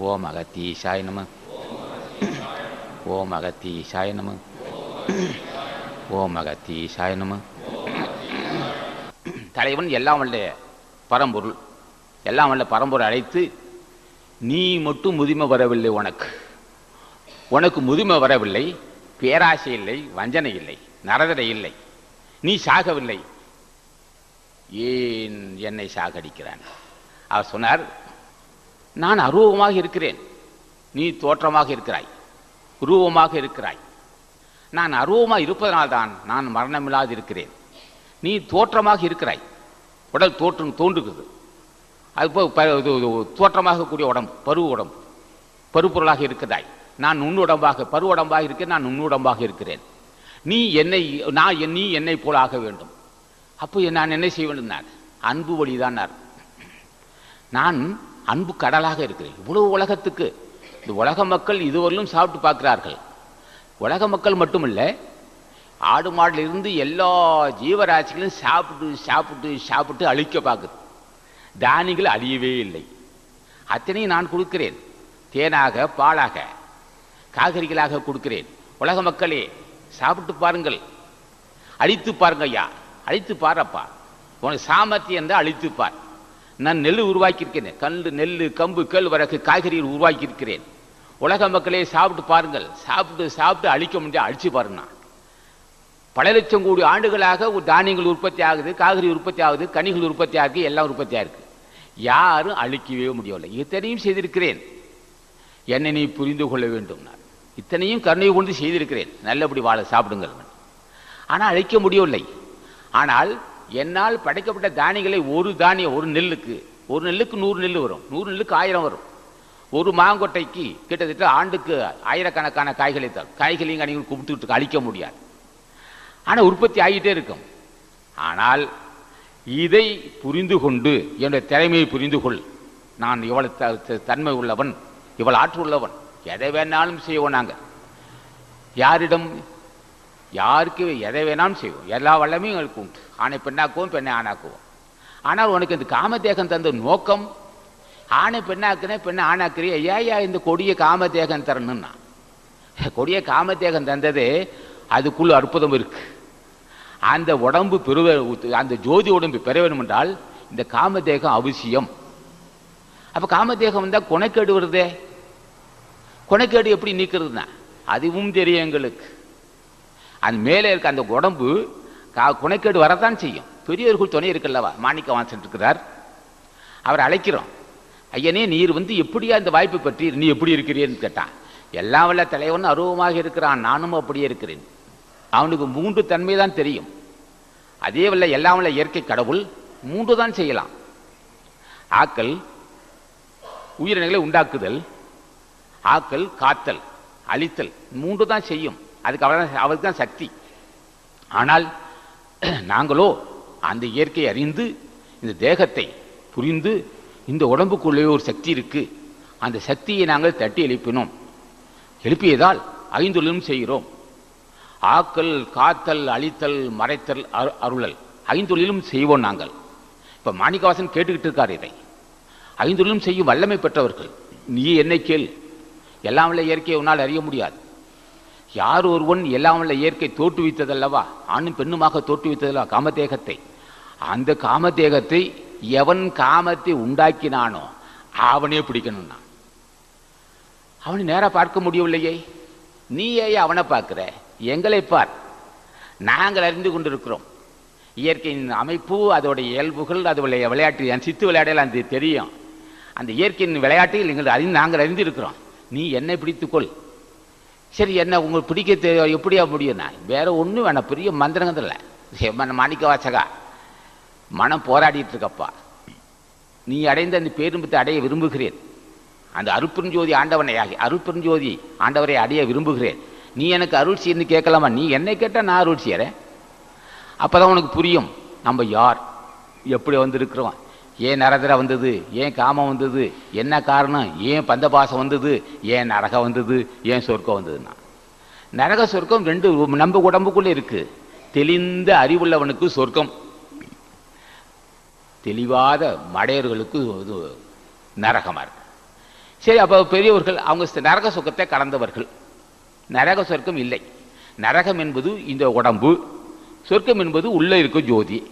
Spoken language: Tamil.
ஓம் அகத்தீஷாய் நம ஓம் அகத்தீஷாய் நம ஓம் அகத்தீஷாய் நம தலைவன் எல்லாம் வல்ல பரம்பொருள். எல்லாம் வல்ல பரம்பொருள் அழைத்து நீ மட்டும் முதுமை வரவில்லை உனக்கு. உனக்கு முதுமை வரவில்லை. பேராசை இல்லை. வஞ்சனை இல்லை. நரதடை இல்லை. நீ சாகவில்லை. ஏன் என்னை சாகடிக்கிறான்? அவர் சொன்னார் நான் அரூபமாக இருக்கிறேன். நீ தோற்றமாக இருக்கிறாய். உருவமாக இருக்கிறாய். நான் அருவமாக இருப்பதனால்தான் நான் மரணமில்லாது இருக்கிறேன் நீ தோற்றமாக இருக்கிறாய். உடல் தோற்றம் தோன்றுகிறது. அதுபோ ப- இது- தோற்றமாக கூடிய உடம்பு பருவ உடம்பு பருப்பொருளாக இருக்கிறாய். நான் உண்ணுடம்பாக பருவ உடம்பாக இருக்கிறேன் நான் உன்னுடம்பாக இருக்கிறேன். நீ என்னை நான் என்- நீ என்னை போல ஆக வேண்டும். அப்போ நான் என்ன செய்ய வேண்டும் நான் அன்பு வழிதான் நான் அன்பு கடலாக இருக்கிறேன் இவ்வளவு உலகத்துக்கு. இந்த உலக மக்கள் இதுவரையிலும் சாப்பிட்டு பார்க்கிறார்கள். உலக மக்கள் மட்டுமல்ல ஆடு மாடுல இருந்து எல்லா ஜீவராசிகளும் சாப்பிட்டு சாப்பிட்டு சாப்பிட்டு அழிக்க பார்க்குது. தானிகள் அழியவே இல்லை. அத்தனையும் நான் கொடுக்கிறேன். தேனாக பாலாக காய்கறிகளாக கொடுக்கிறேன். உலக மக்களே சாப்பிட்டு பாருங்கள். அழித்து பாருங்க ஐயா அழித்து பாருப்பா உனக்கு சாமர்த்தியம் தான் அழித்து பார். நான் நெல் உருவாக்கியிருக்கிறேன். கல் நெல் கம்பு கேழ்வரகு காய்கறிகள் உருவாக்கியிருக்கிறேன். உலக மக்களே சாப்பிட்டு பாருங்கள். சாப்பிட்டு சாப்பிட்டு அழிக்க முடியாது அழிச்சு பாருங்கண்ணா பல லட்சம் கோடி ஆண்டுகளாக ஒரு தானியங்கள் உற்பத்தி ஆகுது காய்கறி உற்பத்தி ஆகுது கனிகள் உற்பத்தி ஆகுது எல்லாம் உற்பத்தி ஆகுது யாரும் அழிக்கவே முடியவில்லை. இத்தனையும் செய்திருக்கிறேன். என்னை நீ புரிந்து கொள்ள வேண்டும் நான் இத்தனையும் கருணை கொண்டு செய்திருக்கிறேன். நல்லபடி வாழ சாப்பிடுங்கள். ஆனால் அழிக்க முடியவில்லை. ஆனால் என்னால் படைக்கப்பட்ட தானியங்களை ஒரு தானியம் ஒரு நெல்லுக்கு. ஒரு நெல்லுக்கு நூறு நெல் வரும். நூறு நெல்லுக்கு ஆயிரம் வரும். ஒரு மாங்கொட்டைக்கு கிட்டத்தட்ட ஆண்டுக்கு ஆயிரக்கணக்கான காய்களை தரும் காய்களையும் கனிகள் கூப்பிட்டு அழிக்க முடியாது. ஆனால் உற்பத்தி ஆகிட்டே இருக்கும். ஆனால் இதை புரிந்து கொண்டு என்னுடைய திறமையை புரிந்து கொள். நான் இவ்வளவு த- த- தன்மை உள்ளவன் இவ்வளவு ஆற்று உள்ளவன். எதை வேணாலும் செய்வோம் நாங்கள் யாரிடம் யாருக்கு எதை வேணாலும் செய்வோம். எல்லா வல்லமையும் எங்களுக்கு உண்டு. ஆணை பெண்ணாக்குவோம் பெண்ணை ஆணாக்குவோம். ஆனால் உனக்கு இந்த காமதேகம் தந்த நோக்கம் ஆணை பெண்ணாக்குனே பெண்ணை ஆணாக்குறிய ஐயா இந்த கொடிய காமதேகம் தரணும்னா. கொடிய காமதேகம் தந்தது அதுக்குள்ள அற்புதம் இருக்கு. அந்த உடம்பு பெறுவ அந்த ஜோதி உடம்பு பெற வேண்டும் என்றால் இந்த காமதேகம் அவசியம். அப்போ காமதேகம் வந்தால் குணக்கேடு வருதே? குணக்கேடு எப்படி நீக்கிறதுனா? அதுவும் தெரியும் எங்களுக்கு. அந்த மேலே இருக்க அந்த உடம்பு கா- குணக்கேடு வரத்தான் செய்யும். பெரியவர்கள் துணை இருக்கல்லவா? மாணிக்க வாசன் இருக்கிறார். அவர் அழைக்கிறோம். ஐயனே நீர் வந்து எப்படியா இந்த வாய்ப்பு பற்றி நீ எப்படி இருக்கிறீன்னு கேட்டான். எல்லாம் வல்ல தலைவன் அருவமாக இருக்கிறான். நானும் அப்படியே இருக்கிறேன். அவனுக்கு மூன்று தன்மை தான் தெரியும். அதே வல்ல எல்லாம் வல்ல இயற்கை கடவுள் மூன்று தான் செய்யலாம். ஆக்கல் உயிரினங்களை உண்டாக்குதல் ஆக்கல் காத்தல் அழித்தல் மூன்று தான் செய்யும். அதுக்கு அவர் அவருக்கு தான் சக்தி. ஆனால் நாங்களோ அந்த இயற்கையை அறிந்து இந்த தேகத்தை புரிந்து இந்த உடம்புக்குள்ளே ஒரு சக்தி இருக்கு. அந்த சக்தியை நாங்கள் தட்டி எழுப்பினோம். எழுப்பியதால் ஐந்தொழிலும் செய்கிறோம். ஆக்கல் காத்தல் அழித்தல் மறைத்தல் அரு- அருளல். ஐந்தொழிலும் செய்வோம் நாங்கள். இப்போ மாணிக்கவாசன் கேட்டுக்கிட்டு இருக்கார் இதை. ஐந்தொழிலும் செய்யும் வல்லமை பெற்றவர்கள் நீ என்னை கேள். எல்லாம் இயற்கையை உன்னால் அறிய முடியாது. யார் ஒருவன் எல்லாம் உள்ள இயற்கை தோற்றுவித்ததல்லவா? ஆணும் பெண்ணுமாக தோற்றுவித்ததல்லவா? காமதேகத்தை. அந்த காமதேகத்தை எவன் காமத்தை உண்டாக்கினானோ அவனே பிடிக்கணும்னா. அவனை நேராக பார்க்க முடியவில்லையே. நீ ஏன் அவனை பார்க்குற. எங்களை பார். நாங்கள் அறிந்து கொண்டிருக்கிறோம். இயற்கையின் அமைப்பு அதோடைய இயல்புகள் அதோடைய விளையாட்டு என் சித்து விளையாடல அந்த தெரியும். அந்த இயற்கையின் விளையாட்டில் நீங்கள் அறிந்து நாங்கள் அறிந்திருக்கிறோம். நீ என்னை பிடித்துக்கொள். சரி என்ன உங்களுக்கு பிடிக்க தெரியும் எப்படியா முடியும் நான் வேற ஒன்றும் வேணாம். பெரிய மந்திரங்கள் இல்லை. செம்மன் மாணிக்க வாசகா மனம் போராடிட்டு இருக்கப்பா. நீ அடைந்த அந்த பேரும்பத்தை அடைய விரும்புகிறேன். அந்த அருப்பெருஞ்சோதி ஆண்டவனை ஆகி அருட்பெருஞ்சோதி ஆண்டவரை அடைய விரும்புகிறேன். நீ எனக்கு அருள் செய்யு கேட்கலாமா? நீ என்னை கேட்டால் நான் அருள் செய்யறேன். அப்பதான் உனக்கு புரியும் நம்ம யார்? எப்படி வந்திருக்கிறோம்? ஏன் நரதர வந்தது? ஏன் காமம் வந்தது? என்ன காரணம்? ஏன் பந்தபாசம் வந்தது? ஏன் நரகம் வந்தது? ஏன் சொர்க்கம் வந்ததுன்னா? நரக சொர்க்கம் ரெண்டு நம்ம உடம்புக்குள்ளே இருக்கு. தெளிந்த அறிவுள்ளவனுக்கு சொர்க்கம். தெளிவாத மடையர்களுக்கு இது நரகமா இருக்கு. சரி அப்போ பெரியவர்கள் அவங்க நரக சொர்க்கத்தை கடந்தவர்கள். நரக சொர்க்கம் இல்லை. நரகம் என்பது இந்த உடம்பு. சொர்க்கம் என்பது உள்ளே இருக்கும் ஜோதி.